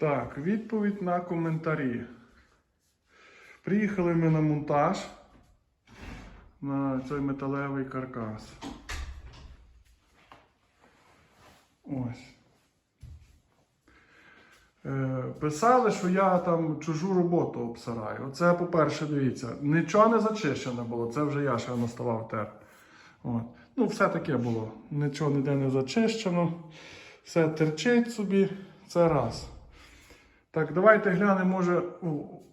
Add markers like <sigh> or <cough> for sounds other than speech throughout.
Так, відповідь на коментарі. Приїхали ми на монтаж на цей металевий каркас. Ось. Е, писали, що я там чужу роботу обсираю. Оце, по-перше, дивіться, нічого не зачищене було, це вже я ще наставав тер. От. Ну, все таке було. Нічого ніде не зачищено. Все терчить собі. Це раз. Так, давайте глянемо, може,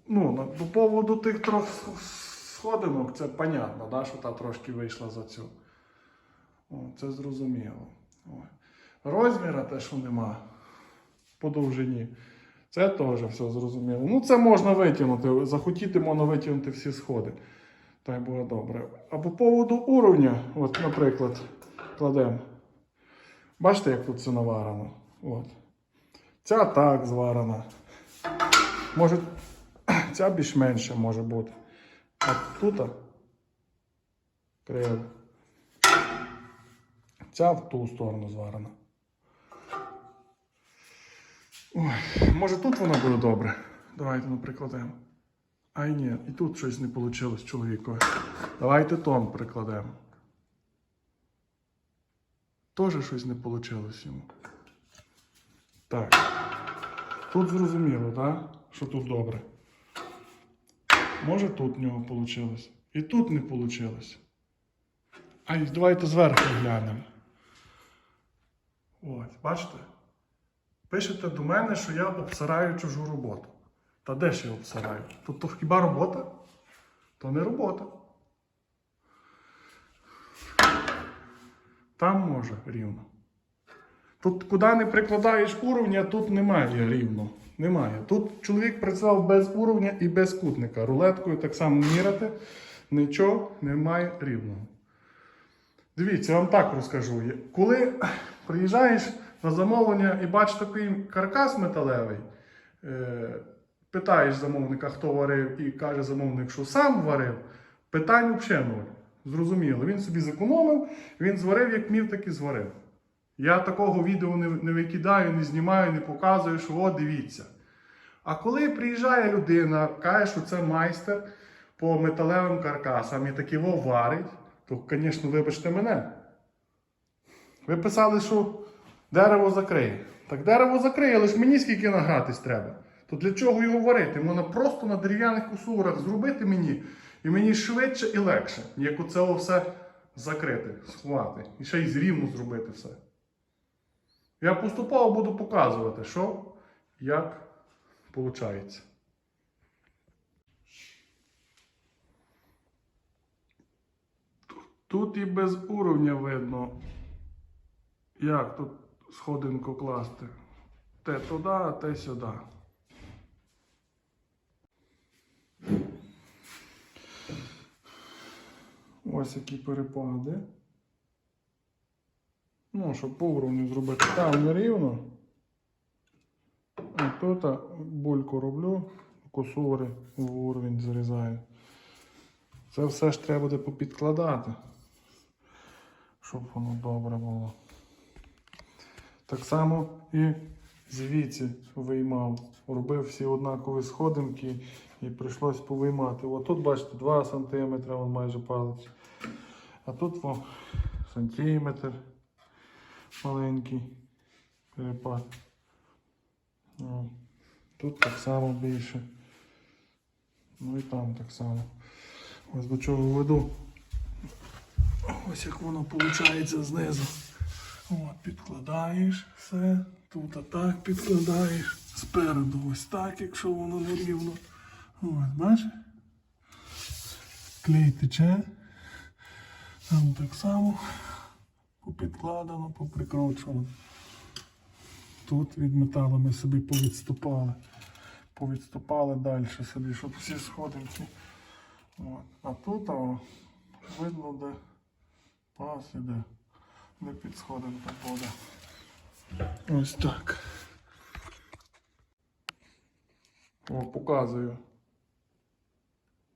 ну, по поводу тих трьох сходинок, це понятно, да, що та трошки вийшла за цю. О, це зрозуміло. О. Розміра те, що нема по довжині. Це теж все зрозуміло. Ну, це можна витягнути. Захотіти можна витягнути всі сходи. Так буде добре. А по поводу уровня, от, наприклад, кладемо. Бачите, як тут це наварено? От. Ця так зварена. Може, <clears throat> ця більш-менше може бути. А тут криво. Ця в ту сторону зварена. Ой, може тут воно буде добре. Давайте ну, прикладемо. Ай ні, і тут щось не вийшло чоловікові. Давайте тон прикладемо. Теж щось не вийшло йому. Так. Тут зрозуміло, так? Що тут добре. Може тут в нього вийшло. І тут не вийшло. А давайте зверху глянемо. Ось, бачите? Пишете до мене, що я обсираю чужу роботу. Та де ж я обсираю? Тут то хіба робота? То не робота. Там може рівно. Тут куди не прикладаєш уровня, тут немає рівно. Немає. Тут чоловік працював без уровня і без кутника. Рулеткою так само міряти. Нічого немає рівного. Дивіться, я вам так розкажу. Коли приїжджаєш на замовлення і бачиш такий каркас металевий, е, питаєш замовника, хто варив, і каже замовник, що сам варив, питань взагалі нуль. Зрозуміло. Він собі зекономив, він зварив, як міг, так і зварив. Я такого відео не, не викидаю, не знімаю, не показую, що о, дивіться. А коли приїжджає людина, каже, що це майстер по металевим каркасам і таки во варить, то, звісно, вибачте мене. Ви писали, що дерево закриє. Так дерево закриє, але ж мені скільки награтись треба. То для чого його варити? Можна просто на дерев'яних кусурах зробити мені, і мені швидше і легше, як оце все закрити, сховати. І ще й зрівну зробити все. Я поступово буду показувати, що, як виходить. Тут і без уровня видно, як тут сходинку класти. Те туди, те сюди. Ось які перепади. Ну, щоб по уровню зробити там нерівно. А тут бульку роблю, косури в уровень зрізаю. Це все ж треба буде попідкладати, щоб воно добре було. Так само і звідси виймав. Робив всі однакові сходинки і прийшлось повиймати. От тут, бачите, 2 см, майже палець. А тут о, сантиметр маленький перепад. Тут так само більше. Ну і там так само. Ось до чого веду. Ось як воно виходить знизу. От, підкладаєш все. Тут отак підкладаєш. Спереду ось так, якщо воно не рівно. От, бачиш? Клей тече. Там так само попідкладено, поприкручувано. Тут від металу ми собі повідступали. Повідступали далі собі, щоб всі сходинки. От. А тут о, видно, де пас іде, де під сходинка буде. Ось так. О, показую.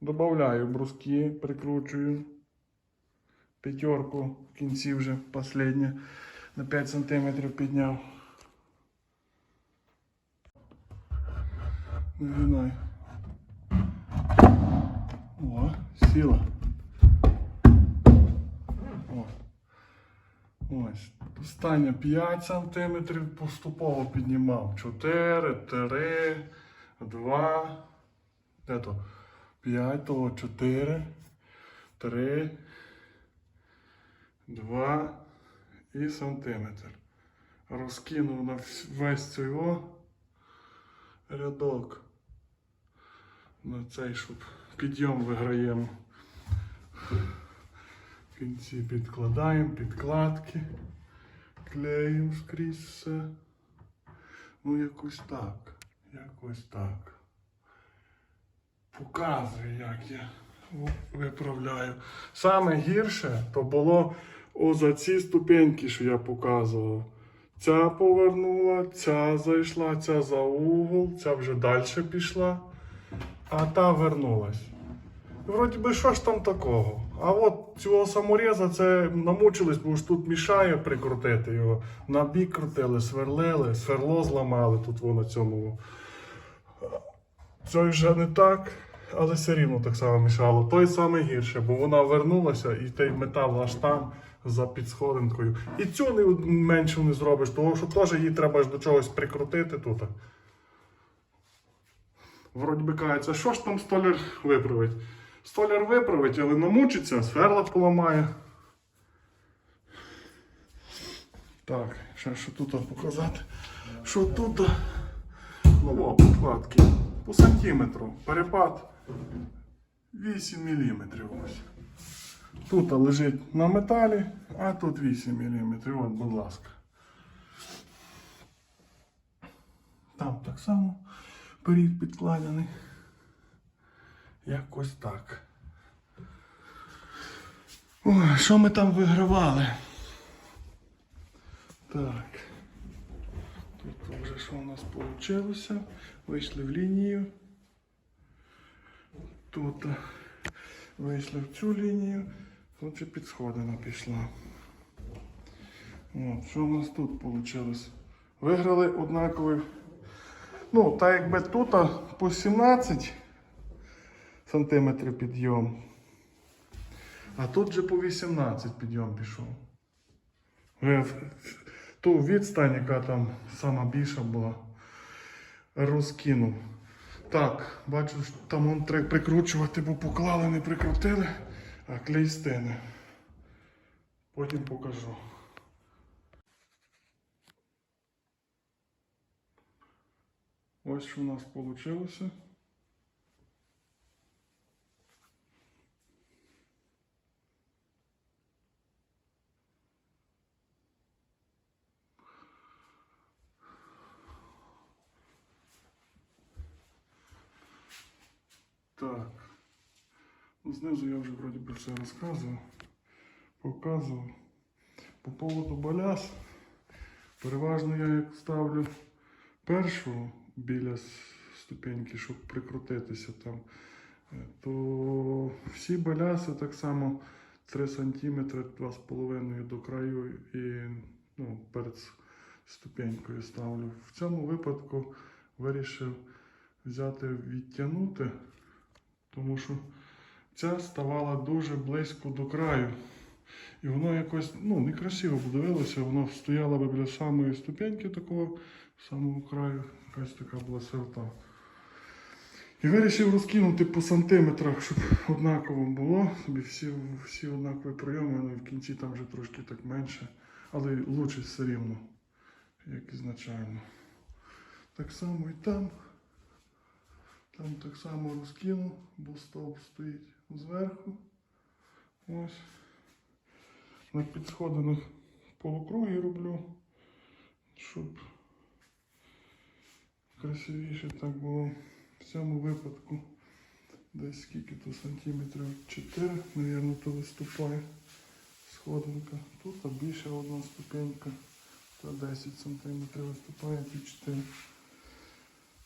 Добавляю бруски, прикручую. П'ятерку в кінці вже последнє на 5 см підняв. Не. О, сіла. О. Ось. Остання 5 см поступово піднімав. 4, 3, 2. Де то? 5, то 4, 3, 2 і сантиметр. Розкинув на весь цей рядок. На цей, щоб підйом виграємо. Кінці підкладаємо підкладки, клеїмо скрізь все. Ну, якось так. Якось так. Показую, як я виправляю. Саме гірше то було о за ці ступеньки, що я показував. Ця повернула, ця зайшла, ця за угол, ця вже далі пішла, а та вернулась. Вроді би, що ж там такого? А от цього саморіза це намучились, бо ж тут мішає прикрутити його. На бік крутили, сверлили, сверло зламали тут воно цьому. Це вже не так, але все рівно так само мішало. Той саме гірше, бо вона вернулася і той метал аж там за підсходинкою. І цю не меншу не зробиш, тому що теж її треба ж до чогось прикрутити тут. Вроді би кажеться, що ж там столяр виправить? Столяр виправить, але намучиться, сверла поламає. Так, ще що тут показати. Що тут? Ну, о. По сантиметру. Перепад 8 мм. Ось. Тут лежить на металі, а тут 8 мм. От, будь ласка. Там так само перід підкладений. Якось так. Ой, що ми там вигравали? Так. Тут вже що у нас вийшло? Вийшли в лінію. Тут е, вийшли в цю лінію. Тут підсходина пішла. От, що у нас тут вийшло? Виграли однаковий. Ну, так якби тут по 17 сантиметрів підйом. А тут же по 18 підйом пішов. В- Ту відстань, яка там сама більша була, розкинув. Так, бачу, там он треба прикручувати, бо поклали, не прикрутили, а клей стене. Потім покажу. Ось що у нас вийшло. Так. Ну, знизу я вже вроді би все розказував, показував. По поводу баляс, переважно я як ставлю першу біля ступеньки, щоб прикрутитися там, е, то всі баляси так само 3 см, 2,5 до краю і ну, перед ступенькою ставлю. В цьому випадку вирішив взяти відтягнути, тому що ця ставала дуже близько до краю. І воно якось ну, некрасиво б дивилося, воно стояло би біля самої ступеньки такого, самого краю, якась така була сирта. І вирішив розкинути по сантиметрах, щоб однаково було. Собі всі, всі однакові прийоми, ну і в кінці там вже трошки так менше, але лучше все рівно, як ізначально. Так само і там. Там так само розкинув, бо стовп стоїть зверху. Ось. На підсходинах полукруги роблю, щоб красивіше так було. В цьому випадку десь скільки то сантиметрів 4, мабуть, то виступає сходинка. Тут а більше одна ступенька, то 10 сантиметрів виступає, ті 4.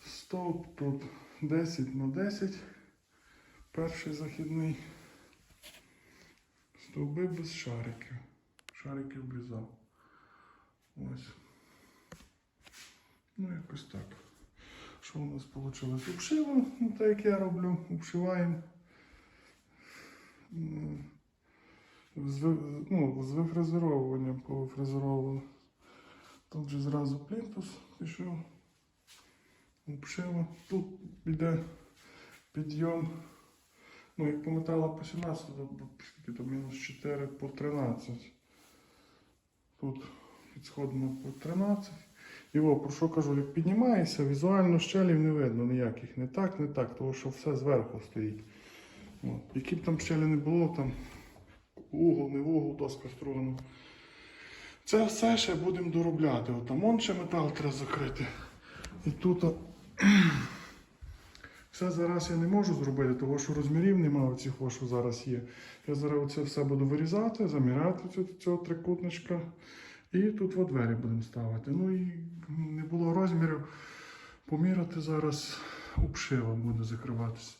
Стовп тут 10 на 10. Перший західний. Стовби без шариків. Шарики обрізав. Ось. Ну, якось так. Що у нас вийшло? Обшиво, ну, так як я роблю, обшиваємо. З, ну, з вифрезеровуванням повифрезеровували. Тут же зразу плінтус пішов. Обшиво. Тут йде підйом. Ну, як по металу по 17, то мінус 4 по 13. Тут підсходимо по 13. І о, про що кажу, як піднімаєшся, візуально щелів не видно ніяких. Не так, не так, тому що все зверху стоїть. От. Які б там щелі не було, там угол, не угол, доска стругана. Це все ще будемо доробляти. От ще метал треба закрити. І тут все зараз я не можу зробити, тому що розмірів немає оцих, що зараз є. Я зараз оце все буду вирізати, заміряти цього, цього трикутничка. І тут во двері будемо ставити. Ну і не було розмірів. Поміряти зараз обшива буде закриватися.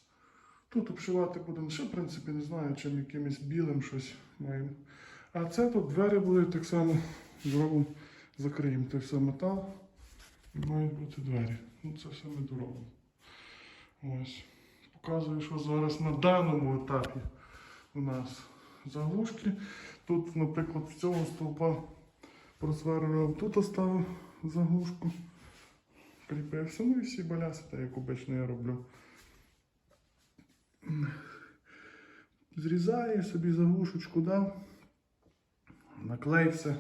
Тут обшивати будемо ще, в принципі, не знаю, чим якимось білим щось маємо. А це тут двері будуть так само зробимо, закриємо той все метал. І мають бути двері. Ну це все ми доробимо. Ось. Показую, що зараз на даному етапі у нас заглушки. Тут, наприклад, в цього стовпа просверлював, тут оставив заглушку. Кріпився, ну і всі баляси, так як обично я роблю. Зрізає собі заглушечку дав, наклеївся,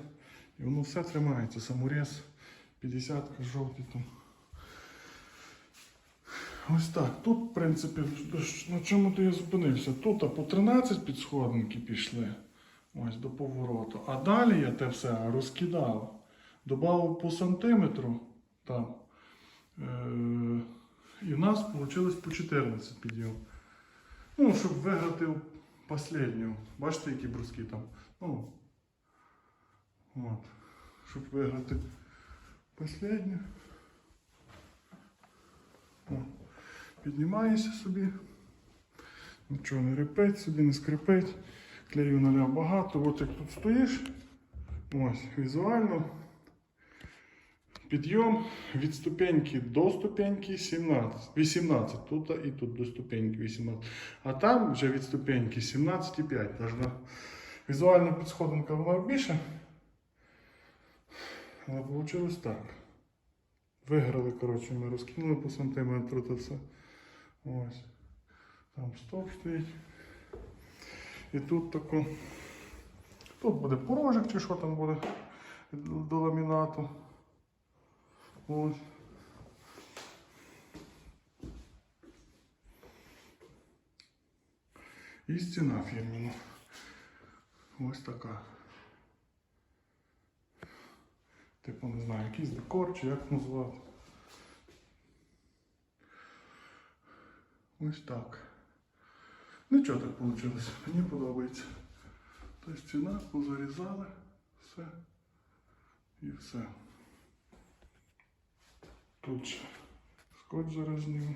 і воно все тримається. Саморез 50 жовтий там. Ось так. Тут, в принципі, на чому то я зупинився? Тут а по 13 підсходники пішли. Ось до повороту. А далі я те все розкидав. Добавив по сантиметру там. Е- і в нас вийшло по 14 підйом. Ну, щоб виграти останню. Бачите, які бруски там. Ну, от. Щоб виграти останню. О. Піднімаєшся собі. Нічого не репить собі, не скрипить. Клею наляв багато. От як тут стоїш. Ось, візуально. Підйом від ступеньки до ступеньки 17, 18. Тут і тут до ступеньки 18. А там вже від ступеньки 17,5. Должна. Візуально підсходинка вона більше. Але вийшло так. Виграли, коротше, ми розкинули по сантиметру це все. Ось. Там стовп стоїть. І тут тако. Тут буде порожик чи що там буде до ламінату. Ось. І стіна фірміна. Ось така. Типу, не знаю, якийсь декор чи як назвати. Ось так. Нічого так вийшло. Мені подобається. Тобто стіна позарізали, все. І все. Тут ще скотч зараз зніму.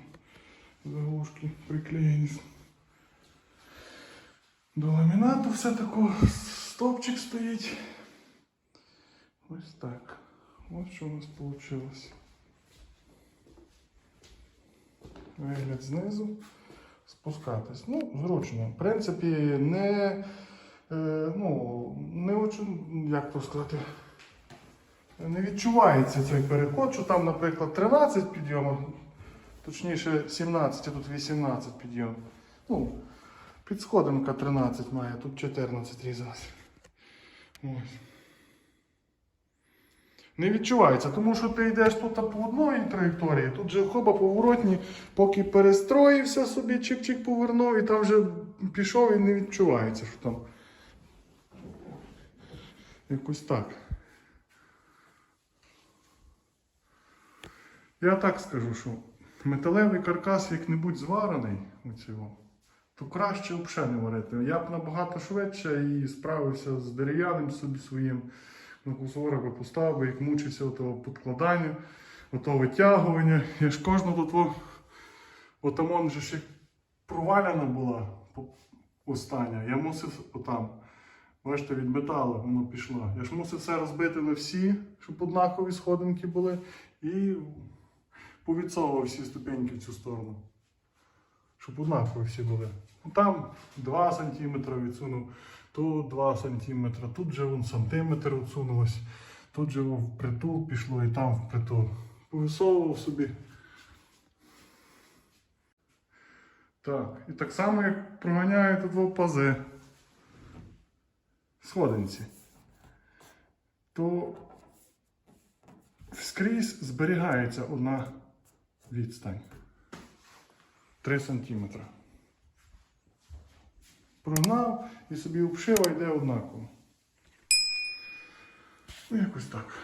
Заглушки приклеєні. До ламінату все тако. Стопчик стоїть. Ось так. Ось що у нас вийшло. Вигляд знизу. Спускатись. Ну, зручно. В принципі, не, е, ну, не очень, як то сказати, не відчувається цей переход, що там, наприклад, 13 підйомів, точніше 17, а тут 18 підйом. Ну, підсходинка 13 має, тут 14 різати. Ось. Не відчувається, тому що ти йдеш тут по одній траєкторії, тут же хоба поворотні, поки перестроївся собі, чик-чик повернув, і там вже пішов і не відчувається, що там. Якось так. Я так скажу, що металевий каркас як-небудь зварений, оцього, то краще взагалі не варити. Я б набагато швидше і справився з дерев'яним собі своїм. На кусора би поставив, як мучився того підкладання, ото витягування. Я ж кожну тут отамон же ще проваляна була остання. Я мусив отам. Бачите, від металу воно пішло. Я ж мусив все розбити на всі, щоб однакові сходинки були. І повідсовував всі ступеньки в цю сторону. Щоб однакові всі були. Там 2 см відсунув, тут 2 см, тут вже вон сантиметр відсунулось, тут же в притул пішло і там в притул. Повисовував собі. Так, і так само, як проганяю тут в пази сходинці, то скрізь зберігається одна відстань. 3 см. Прогнав і собі обшива йде однаково. Ну, якось так.